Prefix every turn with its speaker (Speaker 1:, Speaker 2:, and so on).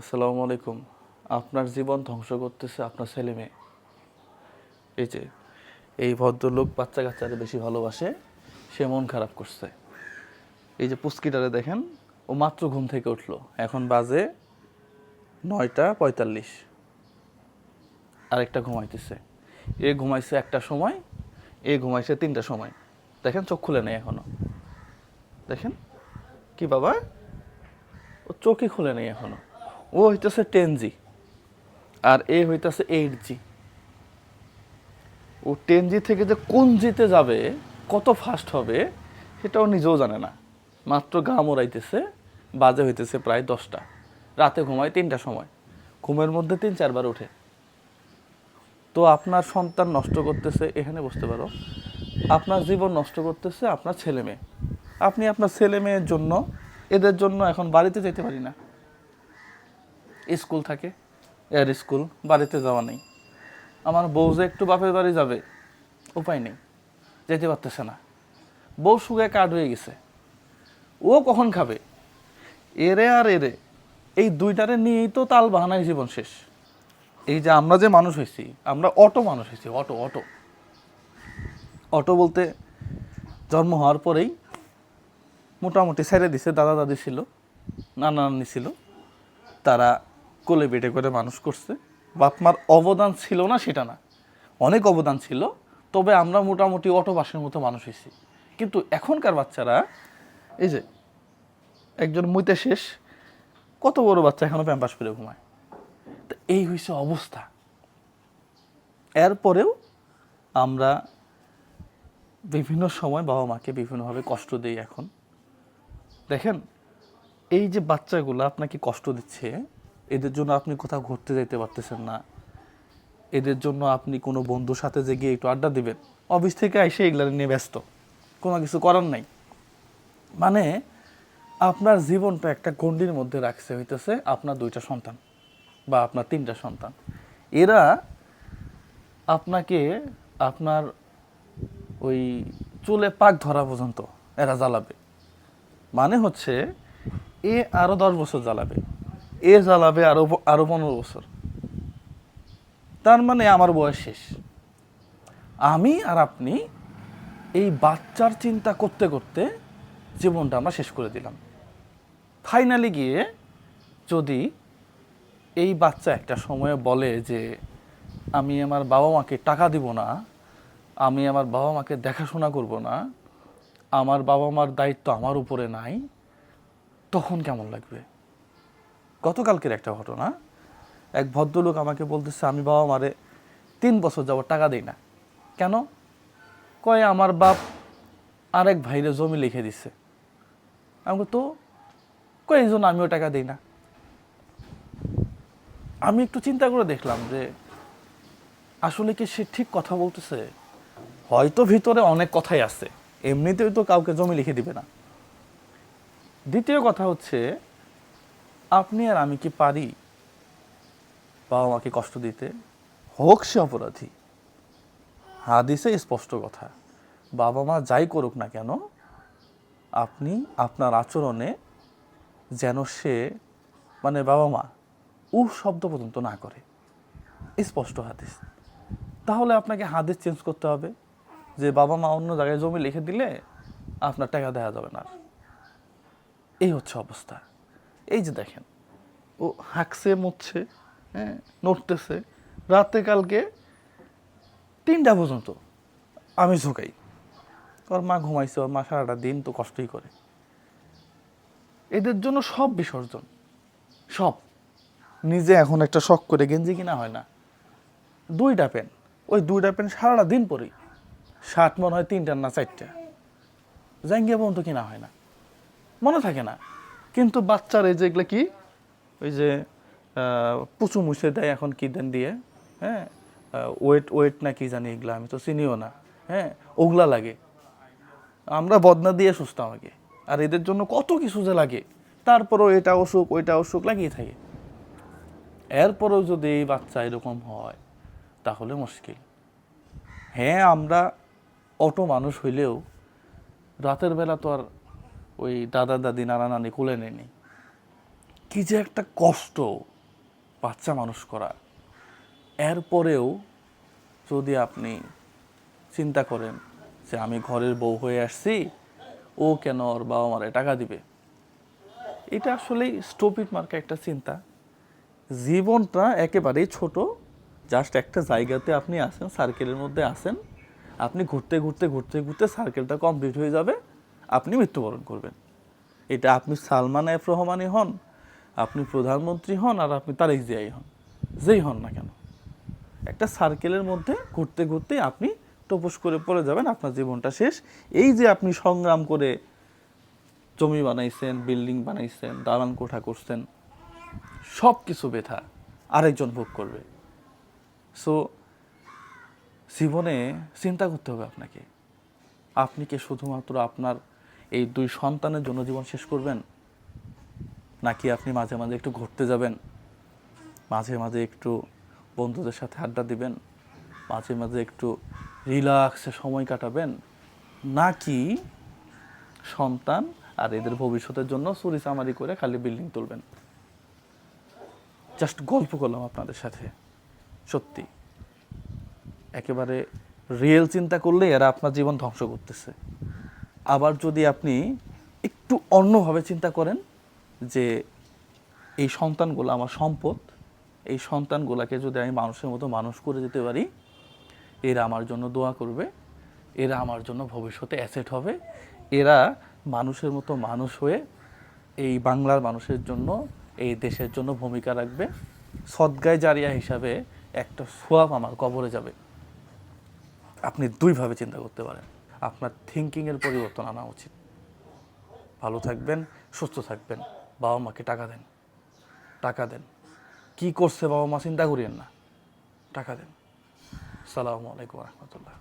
Speaker 1: আসসালামু আলাইকুম। আপনার জীবন ধ্বংস করতেছে আপনার ছেলে মেয়ে। এই যে, এই ভদ্রলোক বাচ্চা কাচ্চারে বেশি ভালোবাসে, সে মন খারাপ করছে। এই যে পুস্কিটারে দেখেন, ও মাত্র ঘুম থেকে উঠল। এখন বাজে নয়টা পঁয়তাল্লিশ। আরেকটা ঘুমাইতেছে। এ ঘুমাইছে একটা সময়, এ ঘুমাইছে তিনটা সময়। দেখেন চোখ খুলে নেই এখনও দেখেন, কি বাবা? ও চোখই খুলে নেই এখনও। ও হইতেছে টেন জি আর এ হইতেছে এইট জি ও টেন জি থেকে যে কোন জিতে যাবে, কত ফাস্ট হবে, সেটাও নিজেও জানে না। মাত্র গা মোড়াইতেছে, বাজে হইতেছে প্রায় দশটা। রাতে ঘুমায় তিনটা সময়। ঘুমের মধ্যে তিন চারবার ওঠে। তো আপনার সন্তান নষ্ট করতেছে, এখানে বুঝতে পারো। আপনার জীবন নষ্ট করতেছে আপনার ছেলে মেয়ে। আপনি আপনার ছেলে মেয়ের জন্য, এদের জন্য এখন বাড়িতে যেতে পারি না। স্কুল থাকে, এর স্কুল, বাড়িতে যাওয়া নেই। আমার বউ যে একটু বাপের বাড়ি যাবে, উপায় নেই, যেতে পারতেছে না। বউ সুগে কার্ড হয়ে গেছে। ও কখন খাবে? এরে আর এরে, এই দুইটারে নিয়েই তো তাল বাহানায় জীবন শেষ। এই যে আমরা যে মানুষ হয়েছি, আমরা অটো মানুষ হয়েছি, অটো অটো। অটো বলতে জন্ম হওয়ার পরেই মোটামুটি ছেড়ে দিছে, দাদা দাদি ছিল, নানা নানি ছিল। তারা কোলে বেটে করে মানুষ করছে। বাপমার অবদান ছিল না সেটা না। অনেক অবদান ছিল, তবে আমরা মোটামুটি অটো বাসের মতো মানুষ হয়েছি। কিন্তু এখনকার বাচ্চারা, এই যে, একজন মুইতে শেষ, কত বড় বাচ্চা এখনও প্যাম্পাস করে ঘুমায়? তো এই হয়েছে অবস্থা। এরপরেও আমরা বিভিন্ন সময় বাবা মাকে বিভিন্নভাবে কষ্ট দিই এখন। দেখেন, এই যে বাচ্চাগুলো আপনাকে কষ্ট দিচ্ছে এদের জন্য আপনি কোথাও ঘুরতে যেতে পারতেছেন না। এদের জন্য আপনি কোনো বন্ধুর সাথে যে গিয়ে একটু আড্ডা দিবেন। অফিস থেকে এসে এগুলো নিয়ে ব্যস্ত। কোনো কিছু করার নাই। মানে আপনার জীবনটা একটা গণ্ডির মধ্যে রাখছে হইতেছে আপনার দুইটা সন্তান বা আপনার তিনটা সন্তান। এরা আপনাকে আপনার ওই চুলে পাক ধরা পর্যন্ত এরা জ্বালাবে। মানে হচ্ছে এ আরও দশ বছর জ্বালাবে। এ জ্বালাবে আরও আরও পনেরো বছর। তার মানে আমার বয়স শেষ। আমি আর আপনি এই বাচ্চার চিন্তা করতে করতে জীবনটা আমরা শেষ করে দিলাম। ফাইনালি গিয়ে যদি এই বাচ্চা একটা সময়ে বলে যে, আমি আমার বাবা মাকে টাকা দিব না, আমি আমার বাবা মাকে দেখাশোনা করব না, আমার বাবা মার দায়িত্ব আমার উপরে নাই, তখন কেমন লাগবে? গতকালকের একটা ঘটনা। এক ভদ্রলোক আমাকে বলতেছে, আমি বাবা মারে তিন বছর যাব টাকা দিই না। কেন? কয়, আমার বাপ আরেক ভাইরে জমি লিখে দিচ্ছে আমি তো? কয়, এই জন্য আমিও টাকা দিই না। আমি একটু চিন্তা করে দেখলাম যে, আসলে কি সে ঠিক কথা বলতেছে? হয়তো ভিতরে অনেক কথাই আছে, এমনিতেই তো কাউকে জমি লিখে দিবে না। দ্বিতীয় কথা হচ্ছে আপনি আর আমি কি পারি? বাবা মাকে কষ্ট দিতে? হোক সে অপরাধী। হাদিসে স্পষ্ট কথা। বাবা মা যাই করুক না কেন, আপনি আপনার আচরণে যেন সে মানে বাবা মা, উ শব্দ পর্যন্ত না করে। স্পষ্ট হাদিস। তাহলে আপনাকে হাদিস চেঞ্জ করতে হবে যে বাবা মা অন্য জায়গায় জমি লিখে দিলে আপনার টাকা দেওয়া যাবে না। এই হচ্ছে অবস্থা। এই যে দেখেন, ও হাঁকছে মুচ্ছে হ্যাঁ নড়তেছে। রাতে, কালকে তিনটা পর্যন্ত আমি ঝুঁকাই। ওর মা ঘুমাইছে, ওর মা সারাটা দিন তো কষ্টই করে। এদের জন্য সব বিসর্জন, সব। নিজে এখন একটা শখ করে গেঞ্জি কিনা হয় না। দুইটা প্যান্ট, ওই দুইটা প্যান্ট সারাটা দিন পরেই। শার্ট মনে হয় তিনটার না চারটা। জাঙ্গিয়া পর্যন্ত কিনা হয় না। মনে থাকে না কিন্তু বাচ্চার এই যেগুলো কি? ওই যে পুচু মুছে দেয় এখন কি দেন দিয়ে হ্যাঁ? ওয়েট ওয়েট না কি জানি এগুলো, আমি তো চিনিও না হ্যাঁ? ওগুলা লাগে। আমরা বদনা দিয়ে সুস্থ আমাকে আর এদের জন্য কত কিছু যে লাগে। তারপরেও এটা অসুখ, ওইটা অসুখ, লাগিয়ে থাকে। এরপরেও যদি এই বাচ্চা এরকম হয়, তাহলে মুশকিল। হ্যাঁ আমরা অটো মানুষ হইলেও রাতের বেলা তো আর ওই দাদা দাদি, নানা নানি কুলে নেয়নি। কি যে একটা কষ্ট বাচ্চা মানুষ করা এরপরেও যদি আপনি চিন্তা করেন যে আমি ঘরের বউ হয়ে আসছি, ও কেন ওর বাবা মারে টাকা দিবে? এটা আসলেই স্টপিট মার্কা একটা চিন্তা। জীবনটা একেবারেই ছোট। জাস্ট একটা জায়গাতে আপনি আসেন সার্কেলের মধ্যে আসেন আপনি ঘুরতে ঘুরতে ঘুরতে ঘুরতে সার্কেলটা কমপ্লিট হয়ে যাবে। আপনি মৃত্যুবরণ করবেন। এটা আপনি সালমান এফ রহমানই হন, আপনি প্রধানমন্ত্রী হন আর আপনি তারেক জিয়াই হন। যেই হন না কেন। একটা সার্কেলের মধ্যে ঘুরতে ঘুরতে আপনি টপস করে পড়ে যাবেন, আপনার জীবনটা শেষ। এই যে আপনি সংগ্রাম করে জমি বানাইছেন, বিল্ডিং বানাইছেন, দালান কোঠা করছেন সব কিছু ব্যথা আরেকজন ভোগ করবে। সো জীবনে চিন্তা করতে হবে আপনাকে। আপনি কি শুধুমাত্র আপনার এই দুই সন্তানের জন্য জীবন শেষ করবেন? নাকি আপনি মাঝে মাঝে একটু ঘুরতে যাবেন? মাঝে মাঝে একটু বন্ধুদের সাথে আড্ডা দিবেন? মাঝে মাঝে একটু রিল্যাক্সে সময় কাটাবেন? নাকি সন্তান আর এদের ভবিষ্যতের জন্য চুরি চামারি করে খালি বিল্ডিং তুলবেন? জাস্ট গল্প করলাম আপনাদের সাথে। সত্যি। একেবারে রিয়েল চিন্তা করলে এরা আপনার জীবন ধ্বংস করতেছে। আবার যদি আপনি একটু অন্যভাবে চিন্তা করেন যে এই সন্তানগুলো আমার সম্পদ, এই সন্তানগুলোকে যদি আমি মানুষের মতো মানুষ করে দিতে পারি, এরা আমার জন্য দোয়া করবে, এরা আমার জন্য ভবিষ্যতে অ্যাসেট হবে, এরা মানুষের মতো মানুষ হয়ে এই বাংলার মানুষের জন্য, এই দেশের জন্য ভূমিকা রাখবে। সদ্গায় জারিয়া হিসাবে একটা সোয়াব আমার কবরে যাবে। আপনি দুইভাবে চিন্তা করতে পারেন। আপনার থিঙ্কিংয়ের পরিবর্তন আনা উচিত। ভালো থাকবেন, সুস্থ থাকবেন বাবা মাকে টাকা দেন টাকা দেন। কি করছে বাবা মা চিন্তা করিয়েন না, টাকা দেন। সালামু আলাইকুম রহমতুল্লাহ।